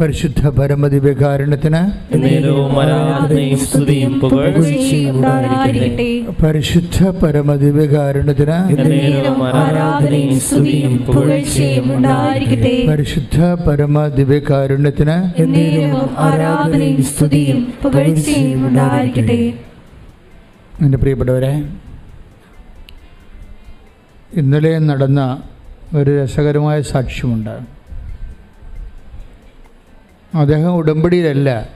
പരിശുദ്ധ പരമതി വികാരണത്തിന് പരിശുദ്ധ പരമതി വികാരണത്തിന് പരിശുദ്ധ പരമതി വികാരണത്തിന് എന്റെ പ്രിയപ്പെട്ടവരെ ഇന്നലെ നടന്ന ഒരു രസകരമായ സാക്ഷ്യമുണ്ട്. അദ്ദേഹം ഉടമ്പടിയിലല്ല.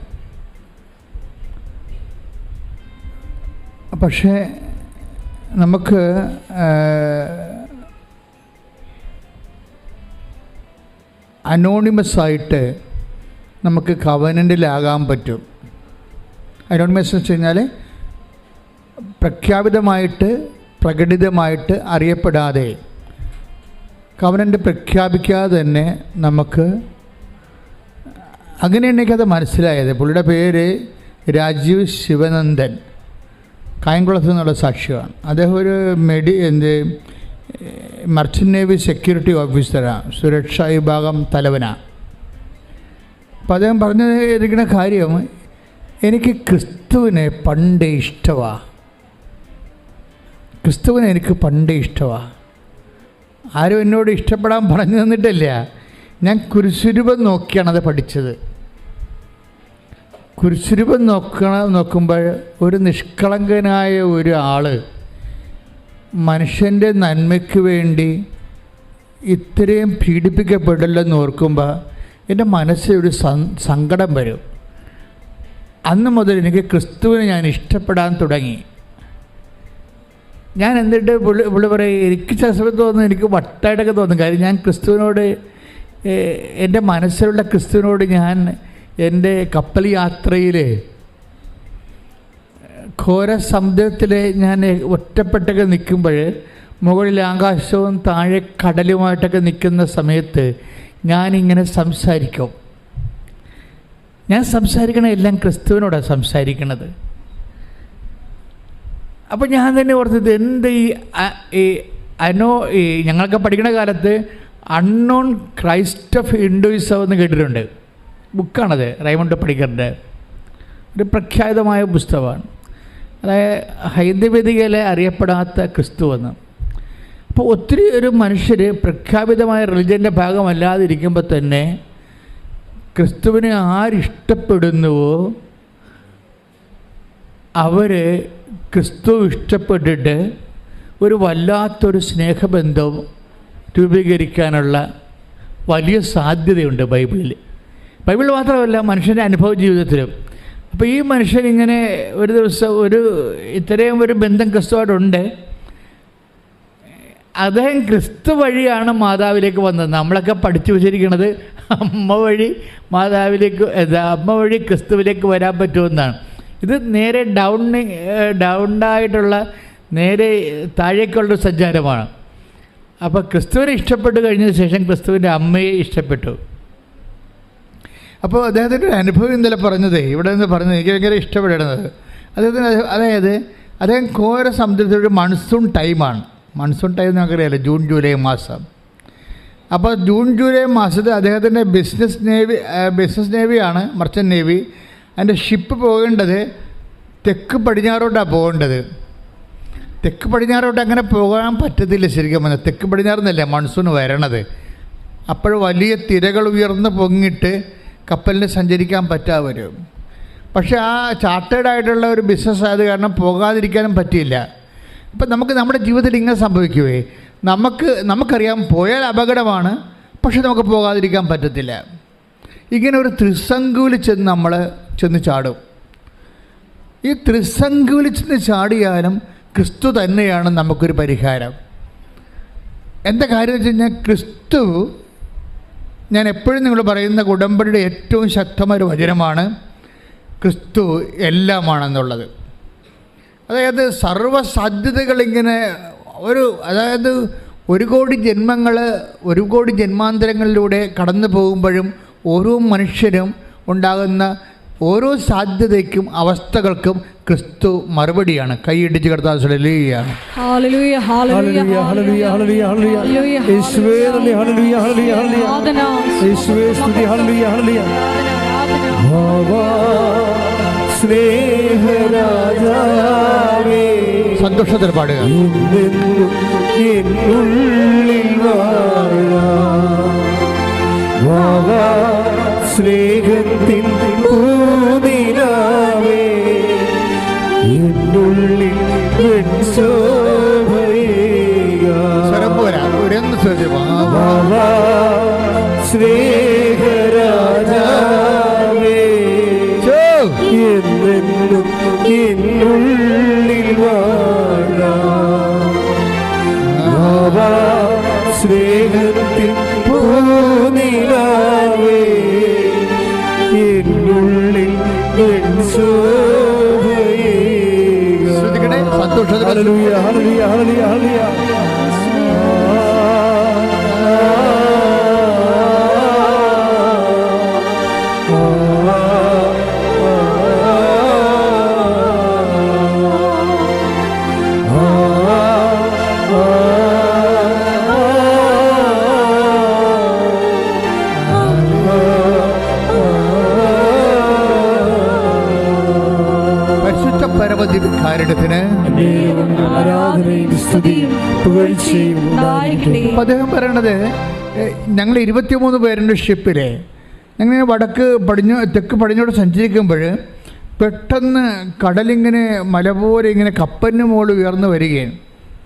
പക്ഷേ നമുക്ക് അനോണിമസ് ആയിട്ട് നമുക്ക് കവനന്റിലാകാൻ പറ്റും. അനോണിമസ് എന്ന് വെച്ച് കഴിഞ്ഞാൽ പ്രഖ്യാപിതമായിട്ട് പ്രകടിതമായിട്ട് അറിയപ്പെടാതെ കവനന്റ് പ്രഖ്യാപിക്കാതെ തന്നെ നമുക്ക് അങ്ങനെയാണ് എനിക്കത് മനസ്സിലായത്. പുള്ളിയുടെ പേര് രാജീവ് ശിവനന്ദൻ. കായംകുളത്ത് നിന്നുള്ള സാക്ഷിയാണ്. അദ്ദേഹം ഒരു മെഡി എന്ത് മർച്ചന്റ് നേവി സെക്യൂരിറ്റി ഓഫീസറാണ്. സുരക്ഷാ വിഭാഗം തലവനാണ്. അപ്പോൾ അദ്ദേഹം പറഞ്ഞു ഇരിക്കുന്ന കാര്യം എനിക്ക് ക്രിസ്തുവിനെ പണ്ടേ ഇഷ്ടമാണ് ക്രിസ്തുവിനെ എനിക്ക് പണ്ടേ ഇഷ്ടമാണ് ആരും എന്നോട് ഇഷ്ടപ്പെടാൻ പറഞ്ഞു തന്നിട്ടില്ല. ഞാൻ കുരിശുരൂപം നോക്കിയാണ് അത് പഠിച്ചത്. കുരിശുരൂപം നോക്കണ നോക്കുമ്പോൾ ഒരു നിഷ്കളങ്കനായ ഒരു ആൾ മനുഷ്യന്റെ നന്മയ്ക്ക് വേണ്ടി ഇത്രയും പീഡിപ്പിക്കപ്പെടില്ലെന്ന് ഓർക്കുമ്പോൾ എന്റെ മനസ്സിൽ ഒരു സങ്കടം വരും. അന്ന് മുതൽ എനിക്ക് ക്രിസ്തുവിനെ ഞാൻ ഇഷ്ടപ്പെടാൻ തുടങ്ങി. ഞാൻ എന്നിട്ട് പുള്ളി പുള്ളി പറയും എനിക്ക് ചില സമയത്ത് തോന്നുന്നു എനിക്ക് വട്ടായിട്ടൊക്കെ തോന്നും. കാര്യം ഞാൻ ക്രിസ്തുവിനോട് എന്റെ മനസ്സിലുള്ള ക്രിസ്തുവിനോട് ഞാൻ എന്റെ കപ്പൽ യാത്രയിൽ ഘോര സമുദ്രത്തിൽ ഞാൻ ഒറ്റപ്പെട്ടൊക്കെ നിൽക്കുമ്പോൾ മുകളിൽ ആകാശവും താഴെ കടലുമായിട്ടൊക്കെ നിൽക്കുന്ന സമയത്ത് ഞാനിങ്ങനെ സംസാരിക്കും. ഞാൻ സംസാരിക്കണ എല്ലാം ക്രിസ്തുവിനോടാണ് സംസാരിക്കണത്. അപ്പോൾ ഞാൻ തന്നെ ഓർത്തത് എന്ത് ഈ അനോ ഈ ഞങ്ങളൊക്കെ പഠിക്കുന്ന കാലത്ത് അൺനോൺ ക്രൈസ്റ്റ് ഓഫ് ഹിന്ദുയിസം എന്ന് കേട്ടിട്ടുണ്ട്. ബുക്കാണത് റൈമണ്ട് പടിക്കറിന്റെ ഒരു പ്രഖ്യാതമായ പുസ്തകമാണ്. അതായത് ഹൈന്ദവേദികയിലെ അറിയപ്പെടാത്ത ക്രിസ്തു എന്ന് അപ്പോൾ ഒത്തിരി ഒരു മനുഷ്യർ പ്രഖ്യാപിതമായ റിലിജന്റെ ഭാഗമല്ലാതിരിക്കുമ്പോൾ തന്നെ ക്രിസ്തുവിനെ ആരിഷ്ടപ്പെടുന്നുവോ അവർ ക്രിസ്തു ഇഷ്ടപ്പെട്ടിട്ട് ഒരു വല്ലാത്തൊരു സ്നേഹബന്ധം രൂപീകരിക്കാനുള്ള വലിയ സാധ്യതയുണ്ട് ബൈബിളിൽ. ബൈബിൾ മാത്രമല്ല മനുഷ്യന്റെ അനുഭവ ജീവിതത്തിലും. അപ്പോൾ ഈ മനുഷ്യൻ ഇങ്ങനെ ഒരു ദിവസം ഒരു ഇത്രയും ഒരു ബന്ധം ക്രിസ്തുവായിട്ടുണ്ട്. അദ്ദേഹം ക്രിസ്തു വഴിയാണ് മാതാവിലേക്ക് വന്നത്. നമ്മളൊക്കെ പഠിച്ചു വെച്ചിരിക്കുന്നത് അമ്മ വഴി മാതാവിലേക്ക് അമ്മ വഴി ക്രിസ്തുവിലേക്ക് വരാൻ പറ്റുമെന്നാണ്. ഇത് നേരെ ഡൗൺ ഡൗണ്ടായിട്ടുള്ള നേരെ താഴേക്കുള്ളൊരു സഞ്ചാരമാണ്. അപ്പോൾ ക്രിസ്തുവിനെ ഇഷ്ടപ്പെട്ട് കഴിഞ്ഞതിന് ശേഷം ക്രിസ്തുവിന്റെ അമ്മയെ ഇഷ്ടപ്പെട്ടു. അപ്പോൾ അദ്ദേഹത്തിന്റെ ഒരു അനുഭവം ഇന്നലെ പറഞ്ഞത് ഇവിടെ നിന്ന് പറഞ്ഞത് എനിക്ക് ഭയങ്കര ഇഷ്ടപ്പെടുന്നത് അദ്ദേഹത്തിന് അതായത് അദ്ദേഹം ഘോര സമുദ്രത്തിലൊരു മൺസൂൺ ടൈമാണ് മൺസൂൺ ടൈം നമുക്കറിയാമല്ലോ ജൂൺ ജൂലൈ മാസം. അപ്പോൾ ജൂൺ ജൂലൈ മാസത്തിൽ അദ്ദേഹത്തിന്റെ ബിസിനസ് നേവി ബിസിനസ് നേവിയാണ് മർച്ചന്റ് നേവി അതിന്റെ ഷിപ്പ് പോകേണ്ടത് തെക്ക് പടിഞ്ഞാറോട്ടാണ് പോകേണ്ടത്. തെക്ക് പടിഞ്ഞാറോട്ട് അങ്ങനെ പോകാൻ പറ്റത്തില്ല ശരിക്കും പറഞ്ഞാൽ. തെക്ക് പടിഞ്ഞാറെന്നല്ല മൺസൂൺ വരണത്. അപ്പോൾ വലിയ തിരകൾ ഉയർന്ന് പൊങ്ങിട്ട് കപ്പലിന് സഞ്ചരിക്കാൻ പറ്റാതെ വരും പക്ഷേ ആ ചാർട്ടേഡ് ആയിട്ടുള്ള ഒരു ബിസിനസ് ആയത് കാരണം പോകാതിരിക്കാനും പറ്റിയില്ല. അപ്പം നമുക്ക് നമ്മുടെ ജീവിതത്തിൽ ഇങ്ങനെ സംഭവിക്കുവേ. നമുക്ക് നമുക്കറിയാം പോയാൽ അപകടമാണ് പക്ഷെ നമുക്ക് പോകാതിരിക്കാൻ പറ്റത്തില്ല. ഇങ്ങനെ ഒരു ത്രിസങ്കുവിൽ ചെന്ന് നമ്മൾ ചെന്ന് ചാടും. ഈ ത്രിസങ്കുവിൽ ചെന്ന് ചാടിയാലും ക്രിസ്തു തന്നെയാണ് നമുക്കൊരു പരിഹാരം. എന്താ കാര്യം വെച്ച് കഴിഞ്ഞാൽ ക്രിസ്തു ഞാൻ എപ്പോഴും നിങ്ങൾ പറയുന്ന ഉടമ്പടിയുടെ ഏറ്റവും ശക്തമായ ഒരു വചനമാണ് ക്രിസ്തു എല്ലാമാണെന്നുള്ളത്. അതായത് സർവസാധ്യതകളിങ്ങനെ ഒരു അതായത് ഒരു കോടി ജന്മങ്ങൾ ഒരു കോടി ജന്മാന്തരങ്ങളിലൂടെ കടന്നു പോകുമ്പോഴും ഓരോ മനുഷ്യരും ഉണ്ടാകുന്ന ഓരോ സാധ്യതയ്ക്കും അവസ്ഥകൾക്കും ക്രിസ്തു മറുപടിയാണ്. കൈയിടിച്ച് കർത്താശ്രലിയാണ് സന്തോഷത്തിൽ പാടുക. ഹല്ലേലൂയ സന്തോഷത്തിൽ ഹല്ലേലൂയ ഞങ്ങൾ ഇരുപത്തിമൂന്ന് പേരുടെ ഷിപ്പിലെ ഞങ്ങൾ വടക്ക് പടിഞ്ഞോ തെക്ക് പടിഞ്ഞോട്ട് സഞ്ചരിക്കുമ്പോൾ പെട്ടെന്ന് കടലിങ്ങനെ മല പോലെ ഇങ്ങനെ കപ്പലിന് മുകളിൽ ഉയർന്നു വരികയാണ്.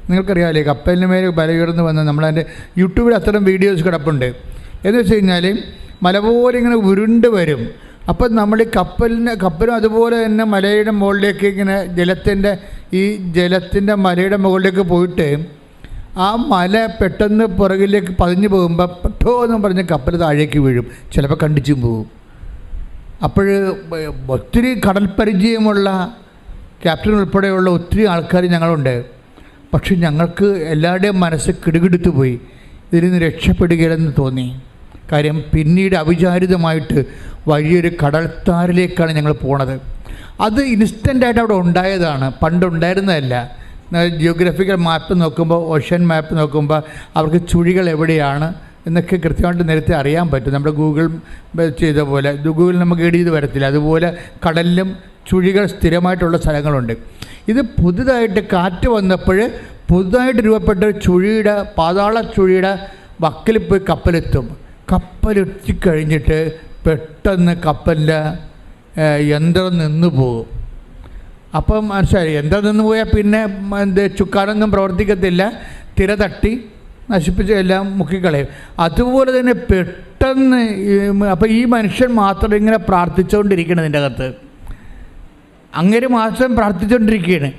നിങ്ങൾക്കറിയാമല്ലേ കപ്പലിന് മേലെ മല ഉയർന്നു വന്ന് നമ്മളതിന്റെ യൂട്യൂബിൽ അത്തരം വീഡിയോസ് കിടപ്പുണ്ട്. എന്ന് വെച്ച് കഴിഞ്ഞാൽ മല പോലെ ഇങ്ങനെ ഉരുണ്ട് വരും. അപ്പം നമ്മൾ ഈ കപ്പലിന് കപ്പലും അതുപോലെ തന്നെ മലയുടെ മുകളിലേക്ക് ഇങ്ങനെ ജലത്തിന്റെ ഈ ജലത്തിന്റെ മലയുടെ മുകളിലേക്ക് പോയിട്ട് ആ മല പെട്ടെന്ന് പുറകിലേക്ക് പതിഞ്ഞു പോകുമ്പോൾ പെട്ടോ എന്ന് പറഞ്ഞ് കപ്പൽ താഴേക്ക് വീഴും. ചിലപ്പോൾ കണ്ടിച്ചും പോകും അപ്പോൾ ഒത്തിരി കടൽ പരിചയമുള്ള ക്യാപ്റ്റൻ ഉൾപ്പെടെയുള്ള ഒത്തിരി ആൾക്കാർ ഞങ്ങളുണ്ട്. പക്ഷെ ഞങ്ങൾക്ക് എല്ലാവരുടെയും മനസ്സ് കിടുകിടുത്തു പോയി. ഇതിൽ നിന്ന് രക്ഷപ്പെടുകയില്ലെന്ന് തോന്നി. കാര്യം പിന്നീട് അവിചാരിതമായിട്ട് വലിയൊരു കടൽത്താരിലേക്കാണ് ഞങ്ങൾ പോണത്. അത് ഇൻസ്റ്റന്റായിട്ട് അവിടെ ഉണ്ടായതാണ്. പണ്ട് ഉണ്ടായിരുന്നതല്ല. ജിയോഗ്രഫിക്കൽ മാപ്പ് നോക്കുമ്പോൾ ഓഷ്യൻ മാപ്പ് നോക്കുമ്പോൾ അവർക്ക് ചുഴികൾ എവിടെയാണ് എന്നൊക്കെ കൃത്യമായിട്ട് നേരത്തെ അറിയാൻ പറ്റും. നമ്മുടെ ഗൂഗിൾ ചെയ്ത പോലെ. ഗൂഗിൾ നമുക്ക് എഡ് ചെയ്ത് വരത്തില്ല. അതുപോലെ കടലിലും ചുഴികൾ സ്ഥിരമായിട്ടുള്ള സ്ഥലങ്ങളുണ്ട്. ഇത് പുതുതായിട്ട് കാറ്റ് വന്നപ്പോൾ പുതുതായിട്ട് രൂപപ്പെട്ട ചുഴിയുടെ പാതാള ചുഴിയുടെ വക്കിൽ പോയി കപ്പലെത്തും. കപ്പലെത്തിക്കഴിഞ്ഞിട്ട് പെട്ടെന്ന് കപ്പലിന്റെ യന്ത്രം നിന്നു പോകും. അപ്പം മനസ്സിലായി എന്താ നിന്ന് പോയാൽ പിന്നെ എന്ത് ചുക്കാനൊന്നും പ്രവർത്തിക്കത്തില്ല. തിര തട്ടി നശിപ്പിച്ച് എല്ലാം മുക്കിക്കളയും. അതുപോലെ തന്നെ പെട്ടെന്ന് അപ്പം ഈ മനുഷ്യൻ മാത്രം ഇങ്ങനെ പ്രാർത്ഥിച്ചുകൊണ്ടിരിക്കണം ഇതിന്റെ അകത്ത്. അങ്ങനെ മാത്രം പ്രാർത്ഥിച്ചുകൊണ്ടിരിക്കുകയാണ്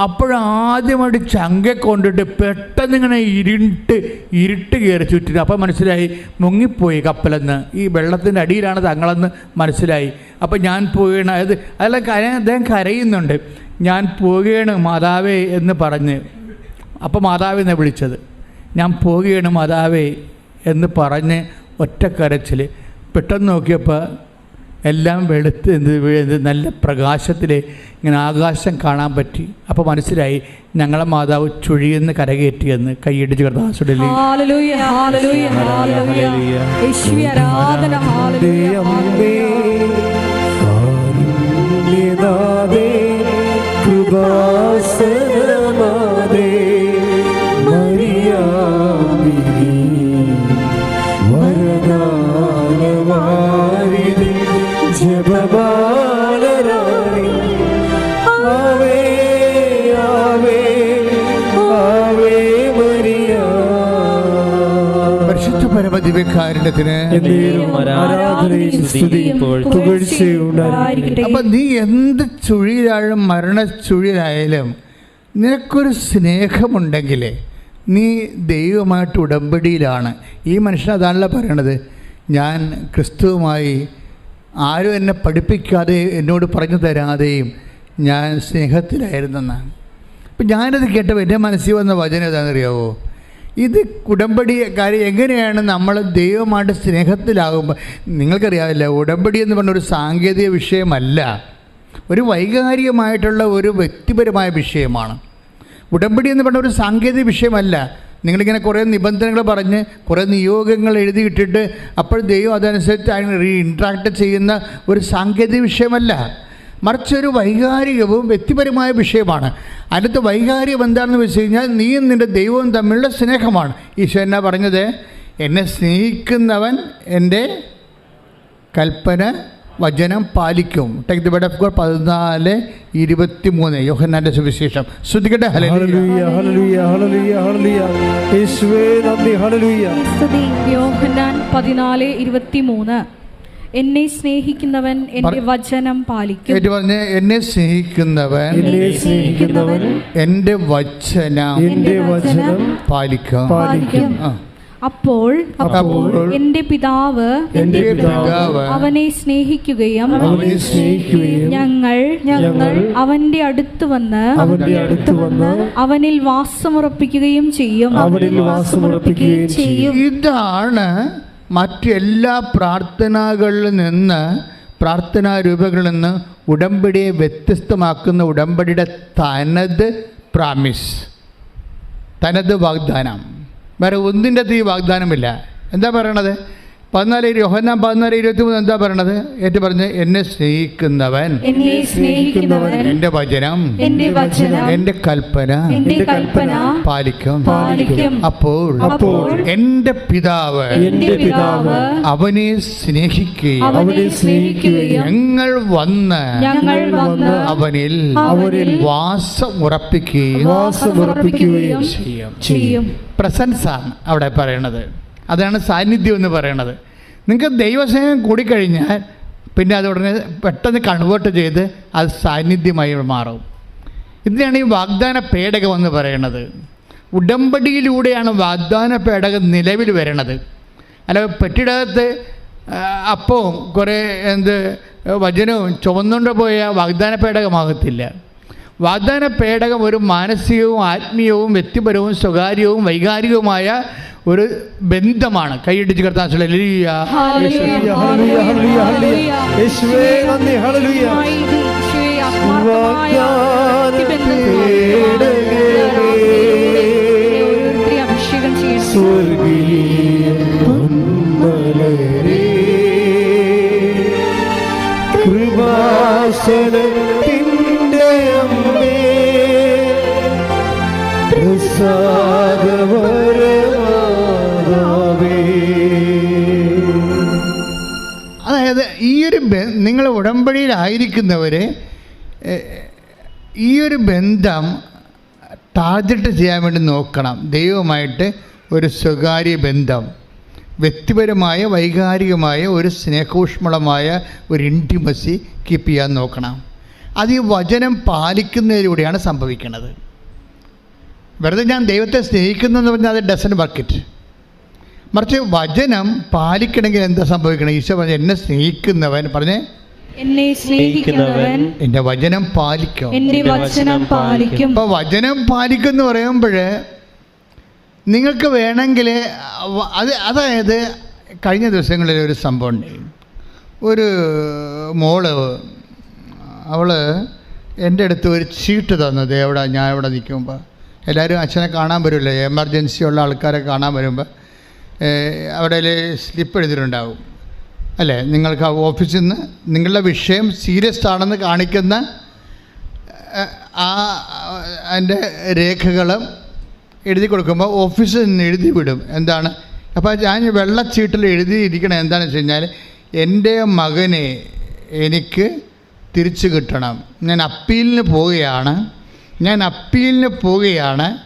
അപ്പോഴാദ്യമായിട്ട് ചങ്ക കൊണ്ടിട്ട് പെട്ടെന്ന് ഇങ്ങനെ ഇരുട്ട് ഇരുട്ട് കയറി ചുറ്റിന് അപ്പം മനസ്സിലായി മുങ്ങിപ്പോയി കപ്പലെന്ന്. ഈ വെള്ളത്തിന്റെ അടിയിലാണ് തങ്ങളെന്ന് മനസ്സിലായി. അപ്പം ഞാൻ പോവുകയാണ്. അതായത് അതെല്ലാം കര അദ്ദേഹം കരയുന്നുണ്ട്. ഞാൻ പോവുകയാണ് മാതാവേ എന്ന് പറഞ്ഞ്. അപ്പം മാതാവിനെ വിളിച്ചത്? ഞാൻ പോവുകയാണ് മാതാവേ എന്ന് പറഞ്ഞ് ഒറ്റക്കരച്ചിൽ പെട്ടെന്ന് നോക്കിയപ്പോൾ എല്ലാം വെളുത്ത് എന്ത് നല്ല പ്രകാശത്തിൽ ഇങ്ങനെ ആകാശം കാണാൻ പറ്റി. അപ്പോൾ മനസ്സിലായി ഞങ്ങളെ മാതാവ് ചുഴിയെന്ന് കരകയറ്റിയെന്ന് കൈയിടിച്ച് കർദാസുടലി ഹല്ലേലൂയ അപ്പം നീ എന്ത് ചുഴിയിലായാലും മരണ ചുഴിയിലായാലും നിനക്കൊരു സ്നേഹമുണ്ടെങ്കിൽ നീ ദൈവമായിട്ട് ഉടമ്പടിയിലാണ്. ഈ മനുഷ്യൻ അതാണല്ലോ പറയണത്. ഞാൻ ക്രിസ്തുവുമായി ആരും എന്നെ പഠിപ്പിക്കാതെ എന്നോട് പറഞ്ഞു തരാതെയും ഞാൻ സ്നേഹത്തിലായിരുന്നെന്നാണ്. അപ്പം ഞാനത് കേട്ടപ്പോൾ എന്റെ മനസ്സിൽ വന്ന വചനം ഏതാണെന്നറിയാവോ? ഇത് ഉടമ്പടി കാര്യം എങ്ങനെയാണ് നമ്മൾ ദൈവമായിട്ട് സ്നേഹത്തിലാകുമ്പോൾ നിങ്ങൾക്കറിയാവില്ല ഉടമ്പടി എന്ന് പറഞ്ഞ ഒരു സാങ്കേതിക വിഷയമല്ല. ഒരു വൈകാരികമായിട്ടുള്ള ഒരു വ്യക്തിപരമായ വിഷയമാണ്. ഉടമ്പടി എന്ന് പറഞ്ഞ ഒരു സാങ്കേതിക വിഷയമല്ല. നിങ്ങളിങ്ങനെ കുറേ നിബന്ധനകൾ പറഞ്ഞ് കുറേ നിയോഗങ്ങൾ എഴുതിയിട്ടിട്ട് അപ്പോൾ ദൈവം അതനുസരിച്ച് ഇൻട്രാക്ട് ചെയ്യുന്ന ഒരു സാങ്കേതിക വിഷയമല്ല. മറിച്ച് ഒരു വൈകാരികവും വ്യക്തിപരമായ വിഷയമാണ്. അതിനകത്ത് വൈകാരികം എന്താണെന്ന് വെച്ച് കഴിഞ്ഞാൽ നീയും നിന്റെ ദൈവവും തമ്മിലുള്ള സ്നേഹമാണ്. ഈശോ എന്നാ പറഞ്ഞത്? എന്നെ സ്നേഹിക്കുന്നവൻ എന്റെ കൽപ്പന വചനം പാലിക്കും. Take the bed of God പതിനാല് ഇരുപത്തി മൂന്ന് യോഹന്നാന്റെ സുവിശേഷം. ശ്രുതികട്ടെ. പതിനാല് ഇരുപത്തി ഹല്ലേലൂയ എന്നെ സ്നേഹിക്കുന്നവൻ എന്റെ വചനം പാലിക്കും. പറഞ്ഞ് എന്നെ സ്നേഹിക്കുന്നവൻ എന്നെ സ്നേഹിക്കുന്നവൻ എന്റെ വചനം എന്റെ വചനം പാലിക്കും. പാലിക്കും. അപ്പോൾ അപ്പോൾ എന്റെ പിതാവ് എന്റെ പിതാവ് അവനെ സ്നേഹിക്കുകയും അവനെ സ്നേഹിക്കുകയും ഞങ്ങൾ ഞങ്ങൾ അവന്റെ അടുത്ത് വന്ന് അവന്റെ അടുത്ത് വന്ന് അവനിൽ വാസമുറപ്പിക്കുകയും ചെയ്യും. അവനിൽ വാസമുറപ്പിക്കുകയും ചെയ്യും. ഇതാണ് മറ്റെല്ലാ പ്രാർത്ഥനകളിൽ നിന്ന് പ്രാർത്ഥനാ രൂപങ്ങളിൽ നിന്ന് ഉടമ്പടിയെ വ്യത്യസ്തമാക്കുന്ന ഉടമ്പടിയുടെ തനത് പ്രാമിസ് തനത് വാഗ്ദാനം. വേറെ ഒന്നിന്റെ അകത്ത് ഈ വാഗ്ദാനമില്ല. എന്താ പറയണത്? പതിനാല് യോഹന്നാൻ പതിനാല് ഇരുപത്തി മൂന്ന് എന്താ പറയണത്? ഏറ്റു പറഞ്ഞ് എന്നെ സ്നേഹിക്കുന്നവൻ. എന്നെ സ്നേഹിക്കുന്നവൻ. എന്റെ വചനം. എന്റെ വചനം. എന്റെ കൽപ്പന. എന്റെ കൽപ്പന. പാലിക്കും. പാലിക്കും. അപ്പോൾ അപ്പോൾ എന്റെ പിതാവ്. എന്റെ പിതാവ്. അവനെ സ്നേഹിക്കുകയും അവനെ സ്നേഹിക്കുകയും ഞങ്ങൾ വന്ന് ഞങ്ങൾ വന്ന് അവനിൽ അവനിൽ വാസം ഉറപ്പിക്കുകയും വാസമുറപ്പിക്കുകയും ചെയ്യും. ചെയ്യും. പ്രസൻസ് ആണ് അവിടെ പറയണത്. അതാണ് സാന്നിധ്യം എന്ന് പറയുന്നത് നിങ്ങൾക്ക് ദൈവസ്നേഹം കൂടിക്കഴിഞ്ഞാൽ പിന്നെ അത് ഉടനെ പെട്ടെന്ന് കൺവേർട്ട് ചെയ്ത് അത് സാന്നിധ്യമായി മാറും. ഇതിനാണ് ഈ വാഗ്ദാന പേടകം എന്ന് പറയുന്നത് ഉടമ്പടിയിലൂടെയാണ് വാഗ്ദാന പേടകം നിലവിൽ വരണത്. അല്ല പെട്ടിടകത്ത് അപ്പവും കുറേ എന്ത് വചനവും ചുമന്നുകൊണ്ട് പോയ വാഗ്ദാന പേടകമാകത്തില്ല. വാഗ്ദാന പേടകം ഒരു മാനസികവും ആത്മീയവും വ്യക്തിപരവും സ്വകാര്യവും വൈകാരികവുമായ ഒരു ബന്ധമാണ്. കൈയിടിച്ച് കർത്താൻ ഹല്ലേലൂയ, ഹല്ലേലൂയ നിങ്ങൾ ഉടമ്പടിയിലായിരിക്കുന്നവരെ ഈ ഒരു ബന്ധം ടാർജറ്റ് ചെയ്യാൻ വേണ്ടി നോക്കണം. ദൈവമായിട്ട് ഒരു സ്വകാര്യ ബന്ധം. വ്യക്തിപരമായ വൈകാരികമായ ഒരു സ്നേഹോഷ്മളമായ ഒരു ഇന്റിമസി കീപ്പ് ചെയ്യാൻ നോക്കണം. അത് ഈ വചനം പാലിക്കുന്നതിലൂടെയാണ് സംഭവിക്കുന്നത്. വെറുതെ ഞാൻ ദൈവത്തെ സ്നേഹിക്കുന്നു എന്ന് പറഞ്ഞാൽ അത് ഡസൻ വർക്കിറ്റ് മറിച്ച് വചനം പാലിക്കണമെങ്കിൽ എന്താ സംഭവിക്കണം? ഈശോ പറഞ്ഞ എന്നെ സ്നേഹിക്കുന്നവൻ പറഞ്ഞേ എന്നെ സ്നേഹിക്കുന്നവൻ എന്റെ വചനം പാലിക്കും? എന്റെ വചനം പാലിക്കും. അപ്പൊ വചനം പാലിക്കും എന്ന് പറയുമ്പോൾ നിങ്ങൾക്ക് വേണമെങ്കിൽ അത് അതായത് കഴിഞ്ഞ ദിവസങ്ങളിൽ ഒരു സംഭവം ഉണ്ട്. ഒരു മോൾ അവൾ എന്റെ അടുത്ത് ഒരു ചീട്ട് തന്നത് എവിടെ? ഞാൻ ഇവിടെ നിൽക്കുമ്പോൾ എല്ലാവരും അച്ഛനെ കാണാൻ വരുമല്ലോ. എമർജൻസി ഉള്ള ആൾക്കാരെ കാണാൻ വരുമ്പോൾ അവിടെ സ്ലിപ്പ് എഴുതിയിട്ടുണ്ടാവും. അല്ലേ? നിങ്ങൾക്ക് ആ ഓഫീസിൽ നിന്ന് നിങ്ങളുടെ വിഷയം സീരിയസ് ആണെന്ന് കാണിക്കുന്ന ആ അതിന്റെ രേഖകളും എഴുതി കൊടുക്കുമ്പോൾ ഓഫീസിൽ നിന്ന് എഴുതി വിടും. എന്താണ്? അപ്പോൾ ഞാൻ വെള്ളച്ചീട്ടിൽ എഴുതിയിരിക്കണം എന്താണെന്ന് വെച്ച് കഴിഞ്ഞാൽ എന്റെ മകനെ എനിക്ക് തിരിച്ചു കിട്ടണം. ഞാൻ അപ്പീലിന് പോവുകയാണ്. ഞാൻ അപ്പീലിന് പോവുകയാണ്.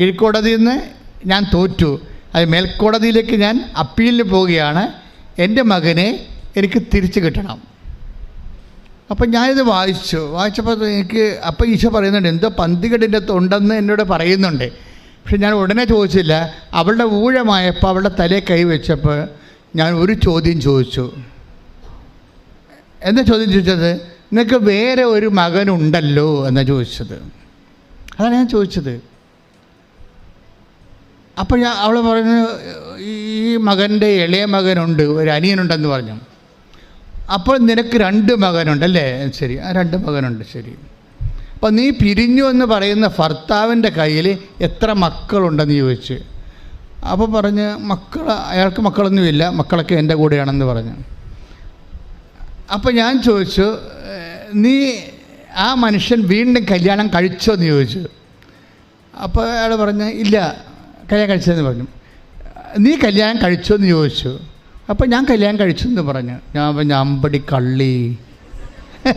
കീഴ്ക്കോടതിയിൽ നിന്ന് ഞാൻ തോറ്റു. അത് മേൽക്കോടതിയിലേക്ക് ഞാൻ അപ്പീലിന് പോവുകയാണ്. എന്റെ മകനെ എനിക്ക് തിരിച്ചു കിട്ടണം. അപ്പം ഞാനിത് വായിച്ചു. വായിച്ചപ്പോൾ എനിക്ക് അപ്പം ഈശോ പറയുന്നുണ്ട് എന്തോ പന്തികടിന്റെ തൊണ്ടെന്ന് എന്നോട് പറയുന്നുണ്ട്. പക്ഷെ ഞാൻ ഉടനെ ചോദിച്ചില്ല. അവളുടെ ഊഴമായപ്പോൾ അവളുടെ തലയെ കൈവച്ചപ്പോൾ ഞാൻ ഒരു ചോദ്യം ചോദിച്ചു. എന്താ ചോദ്യം ചോദിച്ചത്? നിങ്ങൾക്ക് വേറെ ഒരു മകനുണ്ടല്ലോ? എന്നാണ് ചോദിച്ചത്. അതാണ് ഞാൻ ചോദിച്ചത്. അപ്പോൾ ഞാൻ അവൾ പറഞ്ഞു ഈ മകന്റെ ഇളയ മകനുണ്ട് ഒരു അനിയനുണ്ടെന്ന് പറഞ്ഞു. അപ്പോൾ നിനക്ക് രണ്ട് മകനുണ്ടല്ലേ? ശരി ആ രണ്ട് മകനുണ്ട് ശരി. അപ്പോൾ നീ പിരിഞ്ഞു എന്ന് പറയുന്ന ഭർത്താവിന്റെ കയ്യിൽ എത്ര മക്കളുണ്ടെന്ന് ചോദിച്ച്. അപ്പോൾ പറഞ്ഞ് മക്കൾ അയാൾക്ക് മക്കളൊന്നുമില്ല മക്കളൊക്കെ എന്റെ കൂടെയാണെന്ന് പറഞ്ഞു. അപ്പോൾ ഞാൻ ചോദിച്ചു നീ ആ മനുഷ്യൻ വീണ്ടും കല്യാണം കഴിച്ചോ എന്ന് ചോദിച്ചു. അപ്പോൾ അയാൾ പറഞ്ഞ് ഇല്ല കല്യാണം കഴിച്ചതെന്ന് പറഞ്ഞു. നീ കല്യാണം കഴിച്ചോ എന്ന് ചോദിച്ചു. അപ്പോൾ ഞാൻ കല്യാണം കഴിച്ചു എന്ന് പറഞ്ഞു. ഞാൻ പറഞ്ഞു അമ്പടി കള്ളി.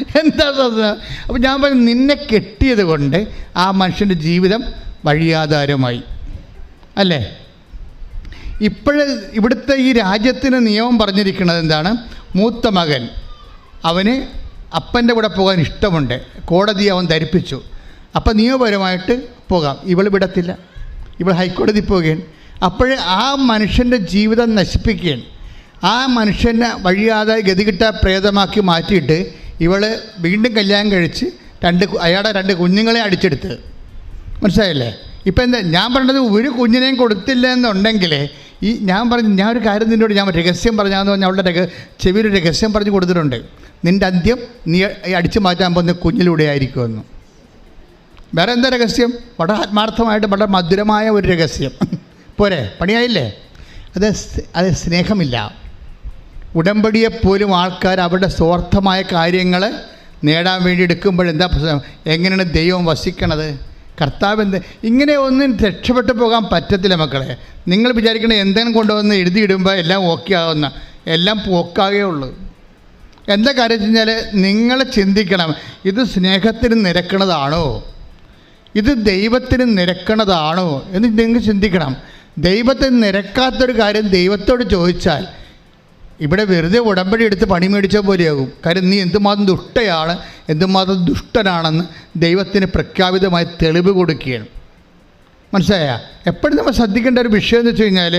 എന്താ അപ്പോൾ ഞാൻ പറഞ്ഞു നിന്നെ കെട്ടിയത് കൊണ്ട് ആ മനുഷ്യന്റെ ജീവിതം വഴിയാധാരമായി. അല്ലേ? ഇപ്പോഴ് ഇവിടുത്തെ ഈ രാജ്യത്തിന് നിയമം പറഞ്ഞിരിക്കുന്നത് എന്താണ്? മൂത്ത മകൻ. അവന് അപ്പന്റെ കൂടെ പോകാൻ ഇഷ്ടമുണ്ട്. കോടതി അവൻ ധരിപ്പിച്ചു. അപ്പം നിയമപരമായിട്ട് പോകാം. ഇവൾ വിടത്തില്ല. ഇവൾ ഹൈക്കോടതി പോവുകയാണ്. അപ്പോൾ ആ മനുഷ്യന്റെ ജീവിതം നശിപ്പിക്കുകയാണ്. ആ മനുഷ്യനെ വഴിയാതെ ഗതികിട്ട പ്രേതമാക്കി മാറ്റിയിട്ട് ഇവൾ വീണ്ടും കല്യാണം കഴിച്ച് രണ്ട് അയാളുടെ രണ്ട് കുഞ്ഞുങ്ങളെ അടിച്ചെടുത്ത്. മനസ്സിലായല്ലേ? ഇപ്പം എന്താ ഞാൻ പറഞ്ഞത് ഒരു കുഞ്ഞിനെയും കൊടുത്തില്ല എന്നുണ്ടെങ്കിൽ ഈ ഞാൻ പറഞ്ഞു ഞാൻ ഒരു കാര്യം നിന്നോട് ഞാൻ രഹസ്യം പറഞ്ഞാന്ന് പറഞ്ഞാൽ അവളുടെ രഹ ചെവിയിൽ രഹസ്യം പറഞ്ഞു കൊടുത്തിട്ടുണ്ട്. നിന്റെ അന്ത്യം നീ അടിച്ചു മാറ്റാൻ പോകുന്ന കുഞ്ഞിലൂടെ ആയിരിക്കുമെന്ന്. വേറെ എന്താ രഹസ്യം? വളരെ ആത്മാർത്ഥമായിട്ട് വളരെ മധുരമായ ഒരു രഹസ്യം. പോരെ പണിയായില്ലേ? അത് അത് സ്നേഹമില്ല. ഉടമ്പടിയെപ്പോലും ആൾക്കാർ അവരുടെ സ്വാർത്ഥമായ കാര്യങ്ങൾ നേടാൻ വേണ്ടി എടുക്കുമ്പോൾ എന്താ പ്രശ്നം? എങ്ങനെയാണ് ദൈവം വസിക്കണത്? കർത്താവ് എന്ത്? ഇങ്ങനെ ഒന്നും രക്ഷപ്പെട്ടു പോകാൻ പറ്റത്തില്ല മക്കളെ. നിങ്ങൾ വിചാരിക്കണ എന്തെങ്കിലും കൊണ്ടുവന്ന് എഴുതിയിടുമ്പോൾ എല്ലാം ഓക്കെ ആവുന്ന എല്ലാം പോക്കാകേ ഉള്ളൂ. എന്താ കാര്യം വെച്ച് കഴിഞ്ഞാൽ നിങ്ങൾ ചിന്തിക്കണം ഇത് സ്നേഹത്തിന് നിരക്കണതാണോ? ഇത് ദൈവത്തിന് നിരക്കണതാണോ എന്ന് നിങ്ങൾ ചിന്തിക്കണം. ദൈവത്തിന് നിരക്കാത്തൊരു കാര്യം ദൈവത്തോട് ചോദിച്ചാൽ ഇവിടെ വെറുതെ ഉടമ്പടി എടുത്ത് പണി മേടിച്ച പോലെയാകും. കാര്യം നീ എന്തുമാത്രം ദുഷ്ടയാണ് എന്തുമാത്രം ദുഷ്ടനാണെന്ന് ദൈവത്തിന് പ്രഖ്യാപിതമായി തെളിവ് കൊടുക്കുകയാണ്. മനസ്സിലായ? എപ്പോഴും നമ്മൾ ശ്രദ്ധിക്കേണ്ട ഒരു വിഷയം എന്ന് വെച്ച് കഴിഞ്ഞാൽ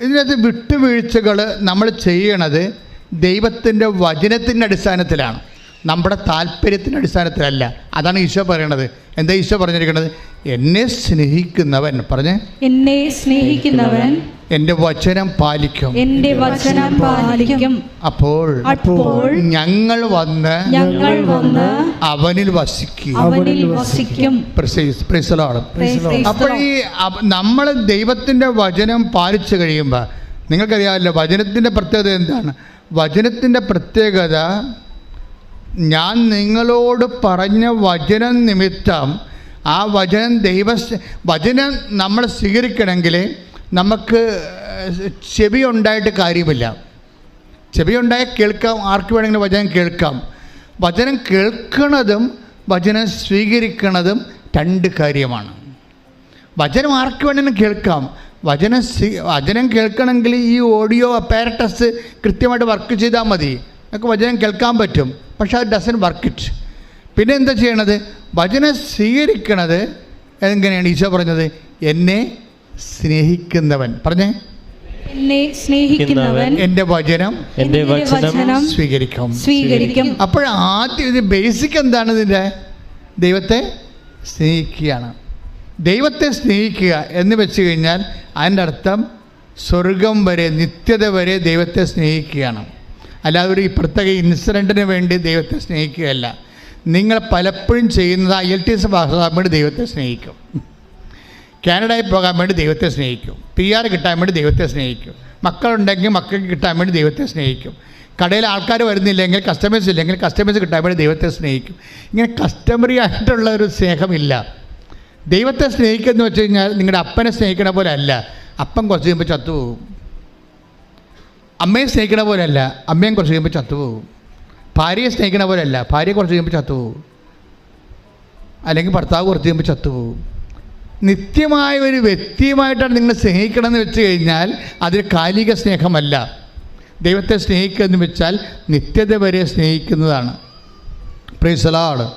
ഇതിനകത്ത് വിട്ടുവീഴ്ചകൾ നമ്മൾ ചെയ്യണത് ദൈവത്തിന്റെ വചനത്തിന്റെ അടിസ്ഥാനത്തിലാണ്. നമ്മുടെ താല്പര്യത്തിന്റെ അടിസ്ഥാനത്തിലല്ല. അതാണ് ഈശോ പറയണത്. എന്താ ഈശോ പറഞ്ഞിരിക്കുന്നത് എന്നെ സ്നേഹിക്കുന്നവൻ പറഞ്ഞേ. എന്നെ സ്നേഹിക്കുന്നവൻ എന്റെ വചനം പാലിക്കും. എന്റെ വചനം പാലിക്കും. അപ്പോൾ അപ്പോൾ ഞങ്ങൾ വന്ന് ഞങ്ങൾ വന്ന് അവനിൽ വസിക്കും. അവനിൽ വസിക്കും. അപ്പോൾ ഈ നമ്മൾ ദൈവത്തിന്റെ വചനം പാലിച്ചു കഴിയുമ്പോൾ നിങ്ങൾക്കറിയാമല്ലോ വചനത്തിന്റെ പ്രത്യേകത എന്താണ്? വചനത്തിന്റെ പ്രത്യേകത ഞാൻ നിങ്ങളോട് പറഞ്ഞ വചനം നിമിത്തം ആ വചനം ദൈവ വചനം നമ്മൾ സ്വീകരിക്കണമെങ്കിൽ നമുക്ക് ചെവി ഉണ്ടായിട്ട് കാര്യമില്ല. ചെവി ഉണ്ടായ കേൾക്കാം ആർക്ക് വേണമെങ്കിലും വചനം കേൾക്കാം. വചനം കേൾക്കുന്നതും വചനം സ്വീകരിക്കുന്നതും രണ്ട് കാര്യമാണ്. വചനം ആർക്ക് വേണമെങ്കിലും കേൾക്കാം. വചനം സ്വീ വചനം കേൾക്കണമെങ്കിൽ ഈ ഓഡിയോ അപ്പാരറ്റസ് കൃത്യമായിട്ട് വർക്ക് ചെയ്താൽ മതി. നമുക്ക് വചനം കേൾക്കാൻ പറ്റും. പക്ഷെ അത് ഡസൻ വർക്ക് ഇറ്റ് പിന്നെ എന്താ ചെയ്യണത്? വചനം സ്വീകരിക്കണത് എങ്ങനെയാണ്? ഈശോ പറഞ്ഞത് എന്നെ സ്നേഹിക്കുന്നവൻ. പറഞ്ഞേ? എന്നെ സ്നേഹിക്കുന്നവൻ എന്റെ വചനം എന്റെ വചനം സ്വീകരിക്കും. സ്വീകരിക്കും. അപ്പോൾ ആദ്യം ഇത് ബേസിക് എന്താണ് ഇതിന്റെ? ദൈവത്തെ സ്നേഹിക്കുകയാണ്. ദൈവത്തെ സ്നേഹിക്കുക എന്ന് വെച്ച് കഴിഞ്ഞാൽ അതിന്റെ അർത്ഥം സ്വർഗം വരെ നിത്യത വരെ ദൈവത്തെ സ്നേഹിക്കുകയാണ്. അല്ലാതെ ഒരു പ്രത്യേക ഇൻസിഡന്റിന് വേണ്ടി ദൈവത്തെ സ്നേഹിക്കുകയല്ല. നിങ്ങൾ പലപ്പോഴും ചെയ്യുന്നത് ഐ എൽ ടി എസ് പാസ്സാകാൻ വേണ്ടി ദൈവത്തെ സ്നേഹിക്കും. കാനഡയിൽ പോകാൻ വേണ്ടി ദൈവത്തെ സ്നേഹിക്കും. പി ആർ കിട്ടാൻ വേണ്ടി ദൈവത്തെ സ്നേഹിക്കും. മക്കളുണ്ടെങ്കിൽ മക്കൾക്ക് കിട്ടാൻ വേണ്ടി ദൈവത്തെ സ്നേഹിക്കും. കടയിൽ ആൾക്കാർ വരുന്നില്ലെങ്കിൽ കസ്റ്റമേഴ്സ് ഇല്ലെങ്കിൽ കസ്റ്റമേഴ്സ് കിട്ടാൻ വേണ്ടി ദൈവത്തെ സ്നേഹിക്കും. ഇങ്ങനെ കസ്റ്റമറി ആയിട്ടുള്ള ഒരു സ്നേഹമില്ല. ദൈവത്തെ സ്നേഹിക്കുക വെച്ച് കഴിഞ്ഞാൽ നിങ്ങളുടെ അപ്പനെ സ്നേഹിക്കണ പോലെ അല്ല. അപ്പം കുറച്ച് കഴിയുമ്പോൾ ചത്തുപോകും. അമ്മയെ സ്നേഹിക്കണ പോലെയല്ല അമ്മയും കുറച്ച് കഴിയുമ്പോൾ ചത്തുപോകും. ഭാര്യയെ സ്നേഹിക്കണ പോലെയല്ല ഭാര്യ കുറച്ച് കഴിയുമ്പോൾ ചത്തുപോകും. അല്ലെങ്കിൽ ഭർത്താവ് കുറച്ച് കഴിയുമ്പോൾ ചത്തുപോകും. നിത്യമായ ഒരു വ്യക്തിയുമായിട്ടാണ് നിങ്ങൾ സ്നേഹിക്കണമെന്ന് വെച്ച് കഴിഞ്ഞാൽ അതൊരു കാലിക സ്നേഹമല്ല. ദൈവത്തെ സ്നേഹിക്കുക എന്ന് വെച്ചാൽ നിത്യത വരെ സ്നേഹിക്കുന്നതാണ്. പ്രീസലാണ്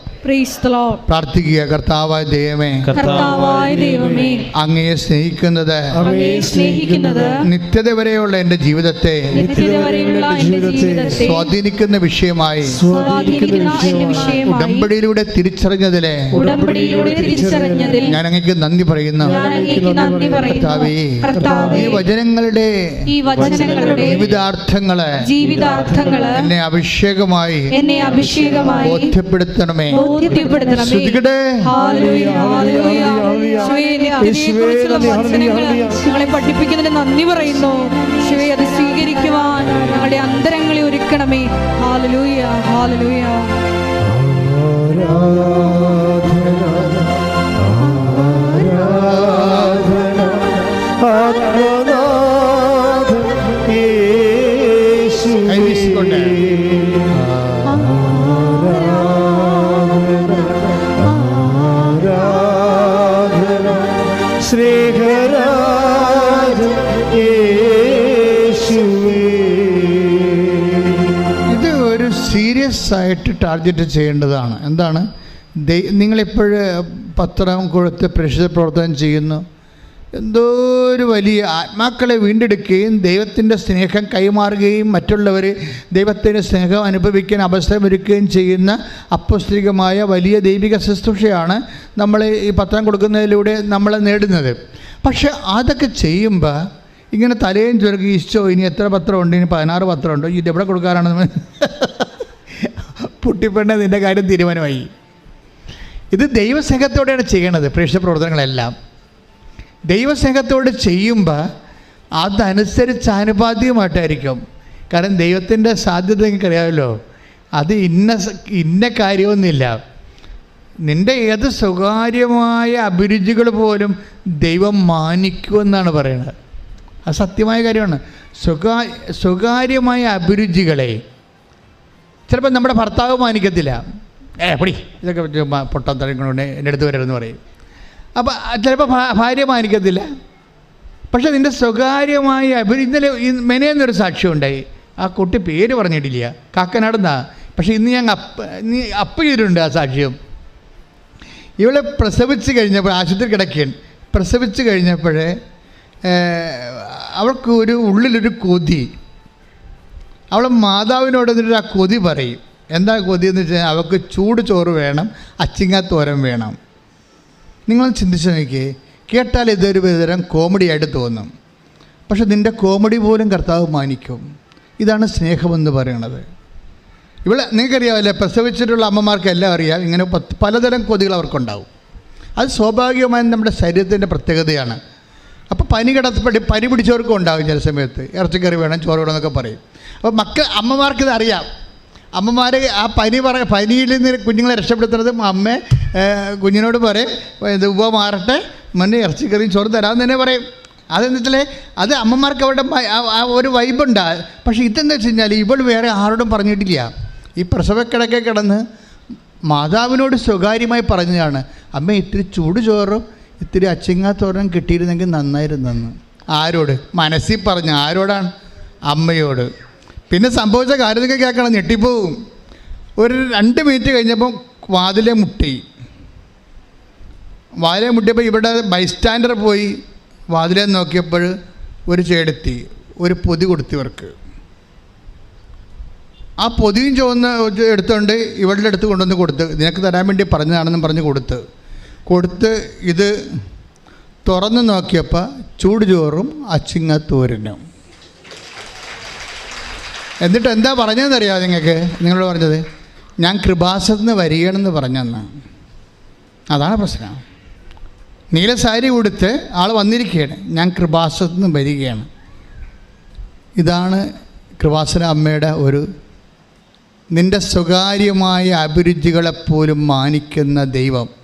പ്രാർത്ഥിക്കുക കർത്താവായ ദൈവമേ. കർത്താവായ ദൈവമേ. അങ്ങയെ സ്നേഹിക്കുന്നത് അങ്ങയെ സ്നേഹിക്കുന്നത് നിത്യത വരെയുള്ള എന്റെ ജീവിതത്തെ സ്വാധീനിക്കുന്ന വിഷയമായി ഉടമ്പടിയിലൂടെ തിരിച്ചറിഞ്ഞതിലെ ഞാൻ അങ്ങക്ക് നന്ദി പറയുന്നു. കർത്താവേ ഈ വചനങ്ങളുടെ ജീവിതാർത്ഥങ്ങളെ വചനങ്ങളുടെ ജീവിതാർത്ഥങ്ങൾ ജീവിതാർത്ഥങ്ങൾ എന്നെ അഭിഷേകമായി എന്നെ അഭിഷേകമായി ബോധ്യപ്പെടുത്തണമേ. ഞങ്ങളെ പഠിപ്പിക്കുന്നതിന് നന്ദി പറയുന്നു. ശിവയെ അത് സ്വീകരിക്കുവാൻ ഞങ്ങളുടെ അന്തരങ്ങളെ ഒരുക്കണമേ. Hallelujah hallelujah. ടാർഗറ്റ് ചെയ്യേണ്ടതാണ്. എന്താണ്? നിങ്ങളിപ്പോഴ് പത്രം കൊടുത്ത് പ്രശസ്ത പ്രവർത്തനം ചെയ്യുന്നു? എന്തോ ഒരു വലിയ ആത്മാക്കളെ വീണ്ടെടുക്കുകയും ദൈവത്തിന്റെ സ്നേഹം കൈമാറുകയും മറ്റുള്ളവർ ദൈവത്തിന്റെ സ്നേഹം അനുഭവിക്കാൻ അവസരമൊരുക്കുകയും ചെയ്യുന്ന അപ്പസ്ത്രികമായ വലിയ ദൈവിക ശുശ്രൂഷയാണ് നമ്മൾ ഈ പത്രം കൊടുക്കുന്നതിലൂടെ നമ്മൾ നേടുന്നത്. പക്ഷെ അതൊക്കെ ചെയ്യുമ്പോൾ ഇങ്ങനെ തലയും ചുരുക്കി ഇഷ്ടോ ഇനി എത്ര പത്രമുണ്ട് ഇനി പതിനാറ് പത്രം ഉണ്ടോ? ഇത് എവിടെ കൊടുക്കാനാണെന്ന് പുട്ടിപ്പെണ്ണ നിന്റെ കാര്യം തീരുമാനമായി. ഇത് ദൈവസ്നേഹത്തോടെയാണ് ചെയ്യണത് പ്രേക്ഷ പ്രവർത്തനങ്ങളെല്ലാം. ദൈവസ്നേഹത്തോട് ചെയ്യുമ്പോൾ അതനുസരിച്ച് ആനുപാതികമായിട്ടായിരിക്കും. കാരണം ദൈവത്തിന്റെ സാധ്യത നിങ്ങൾക്കറിയാമല്ലോ അത് ഇന്ന ഇന്ന കാര്യമൊന്നുമില്ല. നിന്റെ ഏത് സ്വകാര്യമായ അഭിരുചികൾ പോലും ദൈവം മാനിക്കുമെന്നാണ് പറയുന്നത്. അത് സത്യമായ കാര്യമാണ്. സ്വകാ സ്വകാര്യമായ അഭിരുചികളെ ചിലപ്പോൾ നമ്മുടെ ഭർത്താവ് മാനിക്കത്തില്ല. ഏ പൊടി. ഇതൊക്കെ പൊട്ടം തരങ്ങളുണ്ട് എന്റെ അടുത്ത് വരരുതെന്ന് പറയും. അപ്പോൾ ചിലപ്പോൾ ഭാര്യ മാനിക്കത്തില്ല. പക്ഷെ നിന്റെ സ്വകാര്യമായ ഇന്നലെ മെനയെന്നൊരു സാക്ഷ്യം ഉണ്ടായി ആ കുട്ടി പേര് പറഞ്ഞിട്ടില്ല. കാക്കനാടുന്നാ. പക്ഷെ ഇന്ന് ഞാൻ അപ്പ് നീ അപ്പ് ചെയ്തിട്ടുണ്ട് ആ സാക്ഷ്യം. ഇവളെ പ്രസവിച്ച് കഴിഞ്ഞപ്പോൾ ആശുപത്രി കിടക്കുകയാണ്. പ്രസവിച്ച് കഴിഞ്ഞപ്പോഴേ അവൾക്ക് ഒരു ഉള്ളിലൊരു കൊതി. അവൾ മാതാവിനോട് എന്നിട്ട് ആ കൊതി പറയും. എന്താ കൊതി എന്ന് വെച്ചാൽ അവൾക്ക് ചൂട് ചോറ് വേണം അച്ചിങ്ങാത്തോരൻ വേണം. നിങ്ങൾ ചിന്തിച്ച് നോക്കിയേ കേട്ടാൽ ഇതൊരു വിധം കോമഡിയായിട്ട് തോന്നും. പക്ഷെ നിന്റെ കോമഡി പോലും കർത്താവ് മാനിക്കും. ഇതാണ് സ്നേഹമെന്ന് പറയണത്. ഇവിടെ നിങ്ങൾക്കറിയാമല്ലേ പ്രസവിച്ചിട്ടുള്ള അമ്മമാർക്കെല്ലാം അറിയാം ഇങ്ങനെ പലതരം കൊതികൾ അവർക്കുണ്ടാവും. അത് സ്വാഭാവികമായും നമ്മുടെ ശരീരത്തിന്റെ പ്രത്യേകതയാണ്. അപ്പോൾ പനി കിടത്തപ്പെട്ട് പനി പിടിച്ചവർക്കും ഉണ്ടാകും ചില സമയത്ത്. ഇറച്ചിക്കറി വേണം ചോറ് വേണം എന്നൊക്കെ പറയും. അപ്പോൾ മക്ക അമ്മമാർക്കിത് അറിയാം അമ്മമാർ ആ പനി പറ പനിയിൽ നിന്ന് കുഞ്ഞുങ്ങളെ രക്ഷപ്പെടുത്തുന്നത് അമ്മ കുഞ്ഞിനോട് പറയും ഇത് ഉവ മാറട്ടെ മണ്ണ് ഇറച്ചിക്കറിയും ചോറ് തരാമെന്ന് തന്നെ പറയും. അതെന്ന് അത് അമ്മമാർക്ക് അവരുടെ ഒരു വൈബുണ്ട്. പക്ഷേ ഇതെന്താ വെച്ച് കഴിഞ്ഞാൽ ഇവൾ വേറെ ആരോടും പറഞ്ഞിട്ടില്ല. ഈ പ്രസവക്കിടക്കെ കിടന്ന് മാതാവിനോട് സ്വകാര്യമായി പറഞ്ഞതാണ് അമ്മ ഇത്തിരി ചൂട് ചോറും ഇത്തിരി അച്ചിങ്ങാത്തോറും കിട്ടിയിരുന്നെങ്കിൽ നന്നായിരുന്നെന്ന്. ആരോട്? മനസ്സിൽ പറഞ്ഞു ആരോടാണ്? അമ്മയോട്. പിന്നെ സംഭവിച്ച കാര്യമൊക്കെ കേൾക്കണം. ഞെട്ടിപ്പോവും. ഒരു രണ്ട് മിനിറ്റ് കഴിഞ്ഞപ്പോൾ വാതിലെ മുട്ടി. വാതിലെ മുട്ടിയപ്പോൾ ഇവിടെ ബൈസ്റ്റാൻഡർ പോയി. വാതിലെ നോക്കിയപ്പോൾ ഒരു ചേടത്തി. ഒരു പൊതി കൊടുത്തു ഇവർക്ക്. ആ പൊതിയും ചുവന്ന് എടുത്തുകൊണ്ട് ഇവളുടെ അടുത്ത് കൊണ്ടുവന്ന് കൊടുത്ത്. നിനക്ക് തരാൻ വേണ്ടി പറഞ്ഞതാണെന്നും പറഞ്ഞ് കൊടുത്ത്. കൊടുത്ത് ഇത് തുറന്ന് നോക്കിയപ്പോൾ ചൂട് ചോറും അച്ചിങ്ങത്തോരനും എന്നിട്ട് എന്താ പറഞ്ഞതെന്നറിയാമോ നിങ്ങൾക്ക്? നിങ്ങളോട് പറഞ്ഞത് ഞാൻ കൃപാസത്തിന് വരികയാണെന്ന് പറഞ്ഞെന്ന്. അതാണ് പ്രശ്നം. നീല സാരി കൊടുത്ത് ആൾ വന്നിരിക്കുകയാണ് ഞാൻ കൃപാസത്തിന് വരികയാണ്. ഇതാണ് കൃപാസന അമ്മയുടെ ഒരു നിന്റെ സ്വകാര്യമായ അഭിരുചികളെപ്പോലും മാനിക്കുന്ന ദൈവം.